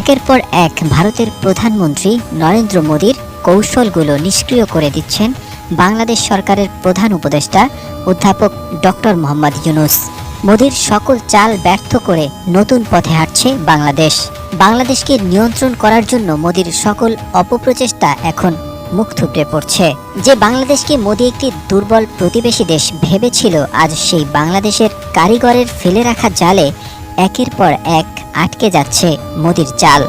একের পর এক ভারতের প্রধানমন্ত্রী নরেন্দ্র মোদীর কৌশলগুলো নিষ্ক্রিয় করে দিচ্ছেন বাংলাদেশ সরকারের প্রধান উপদেষ্টা অধ্যাপক ডক্টর মোহাম্মদ ইউনুস। মোদীর সকল চাল ব্যর্থ করে নতুন পথে হাঁটছে বাংলাদেশ। বাংলাদেশকে নিয়ন্ত্রণ করার জন্য মোদীর সকল অপপ্রচেষ্টা এখন মুখ থুবড়ে পড়ছে। যে বাংলাদেশকে মোদী একটি দুর্বল প্রতিবেশী দেশ ভেবেছিল, আজ সেই বাংলাদেশের কারিগরের ফেলে রাখা জালে একের পর এক আটকে যাচ্ছে মোদির চাল।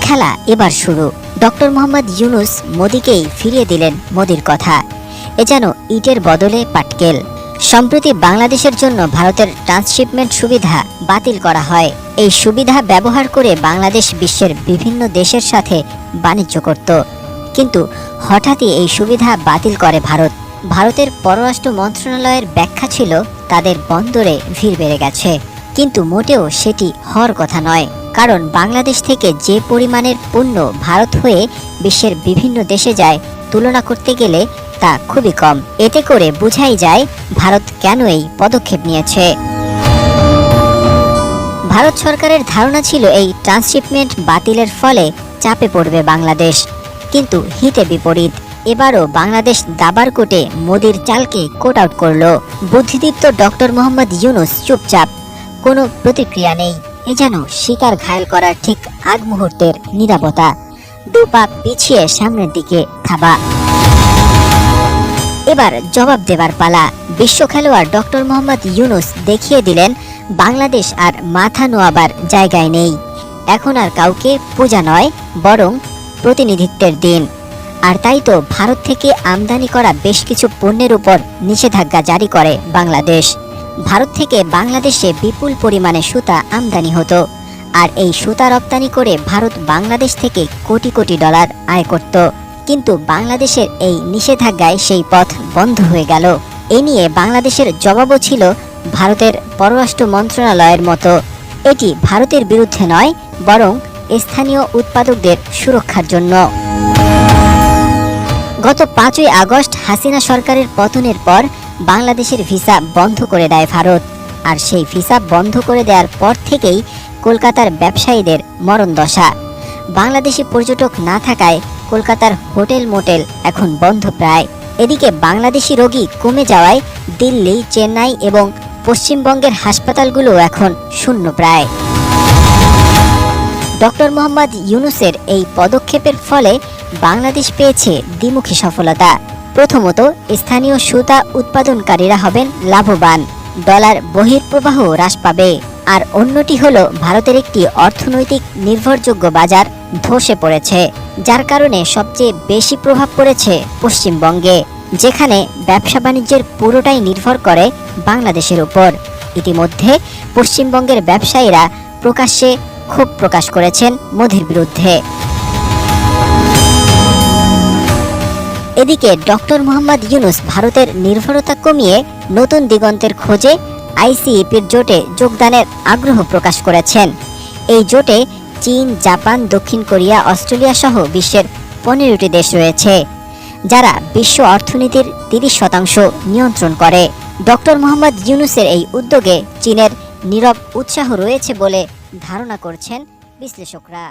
খেলা এবার শুরু। ডক্টর মোহাম্মদ ইউনুস মোদিকেই ফিরিয়ে দিলেন মোদির কথা। এ যেন ইটের বদলে পাটকেল। সম্প্রতি বাংলাদেশের জন্য ভারতের ট্রান্সশিপমেন্ট সুবিধা বাতিল করা হয়। এই সুবিধা ব্যবহার করে বাংলাদেশ বিশ্বের বিভিন্ন দেশের সাথে বাণিজ্য করত। কিন্তু হঠাৎই এই সুবিধা বাতিল করে ভারত। ভারতের পররাষ্ট্র মন্ত্রণালয়ের ব্যাখ্যা ছিল, তাদের বন্দরে ভিড় বেড়ে গেছে। কিন্তু মোটেও সেটি হওয়ার কথা নয়। কারণ বাংলাদেশ থেকে যে পরিমাণের পণ্য ভারত হয়ে বিশ্বের বিভিন্ন দেশে যায়, তুলনা করতে গেলে তা খুবই কম। এতে করে বোঝাই যায়, ভারত কেন এই পদক্ষেপ নিয়েছে। ভারত সরকারের ধারণা ছিল এই ট্রান্সশিপমেন্ট বাতিলের ফলে চাপে পড়বে বাংলাদেশ। কিন্তু হিতে বিপরীত। এবারও বাংলাদেশ দাবার কোটে মোদির চালকে কোট আউট করল। বুদ্ধিদীপ্ত ডক্টর মোহাম্মদ ইউনুস চুপচাপ। কোনো প্রতিক্রিয়া নেই। এ যেন শিকার ঘায়ল করার ঠিক আগ মুহূর্তের নিরাপত্তা। দু পা পিছিয়ে সামনের দিকে থাবা এবার জবাব দেবার পালা। বিশ্ব খেলোয়াড় ডক্টর মোহাম্মদ ইউনুস দেখিয়ে দিলেন, বাংলাদেশ আর মাথা নোয়াবার জায়গায় নেই। এখন আর কাউকে পূজা নয়, বরং প্রতিনিধিত্বের দিন। আর তাই তো ভারত থেকে আমদানি করা বেশ কিছু পণ্যের উপর নিষেধাজ্ঞা জারি করে বাংলাদেশ। ভারত থেকে বাংলাদেশে বিপুল পরিমাণে সুতা আমদানি হতো, আর এই সুতা রপ্তানি করে ভারত বাংলাদেশ থেকে কোটি কোটি ডলার আয় করত। কিন্তু বাংলাদেশের এই নিষেধাজ্ঞায় সেই পথ বন্ধ হয়ে গেল। এ নিয়ে বাংলাদেশের জবাবও ছিল ভারতের পররাষ্ট্র মন্ত্রণালয়ের মতো। এটি ভারতের বিরুদ্ধে নয়, বরং স্থানীয় উৎপাদকদের সুরক্ষার জন্য। গত পাঁচই আগস্ট হাসিনা সরকারের পতনের পর বাংলাদেশের ভিসা বন্ধ করে দেয় ভারত। আর সেই ভিসা বন্ধ করে দেওয়ার পর থেকেই কলকাতার ব্যবসায়ীদের মরণ দশা। বাংলাদেশি পর্যটক না থাকায় কলকাতার হোটেল মোটেল এখন বন্ধ প্রায়। এদিকে বাংলাদেশি রোগী কমে যাওয়ায় দিল্লি, চেন্নাই এবং পশ্চিমবঙ্গের হাসপাতালগুলো এখন শূন্য প্রায়। ডক্টর মোহাম্মদ ইউনুসের এই পদক্ষেপের ফলে বাংলাদেশ পেয়েছে দ্বিমুখী সফলতা। প্রথমত, স্থানীয় সুতা উৎপাদনকারীরা হবেন লাভবান, ডলার বহির্প্রবাহ হ্রাস পাবে। আর অন্যটি হল, ভারতের একটি অর্থনৈতিক নির্ভরযোগ্য বাজার ধসে পড়েছে, যার কারণে সবচেয়ে বেশি প্রভাব পড়েছে পশ্চিমবঙ্গে, যেখানে ব্যবসা বাণিজ্যের পুরোটাই নির্ভর করে বাংলাদেশের উপর। ইতিমধ্যে পশ্চিমবঙ্গের ব্যবসায়ীরা প্রকাশ্যে ক্ষোভ প্রকাশ করেছেন মোদির বিরুদ্ধে। এদিকে ডক্টর মোহাম্মদ ইউনুস ভারতের নির্ভরতা কমিয়ে নতুন দিগন্তের খোঁজে আইসিইপির জোটে যোগদানের আগ্রহ প্রকাশ করেছেন। এই জোটে চীন, জাপান, দক্ষিণ কোরিয়া, অস্ট্রেলিয়া সহ বিশ্বের পনেরোটি দেশ রয়েছে, যারা বিশ্ব অর্থনীতির তিরিশ শতাংশ নিয়ন্ত্রণ করে। ডক্টর মোহাম্মদ ইউনুসের এই উদ্যোগে চীনের নীরব উৎসাহ রয়েছে বলে ধারণা করছেন বিশ্লেষকরা।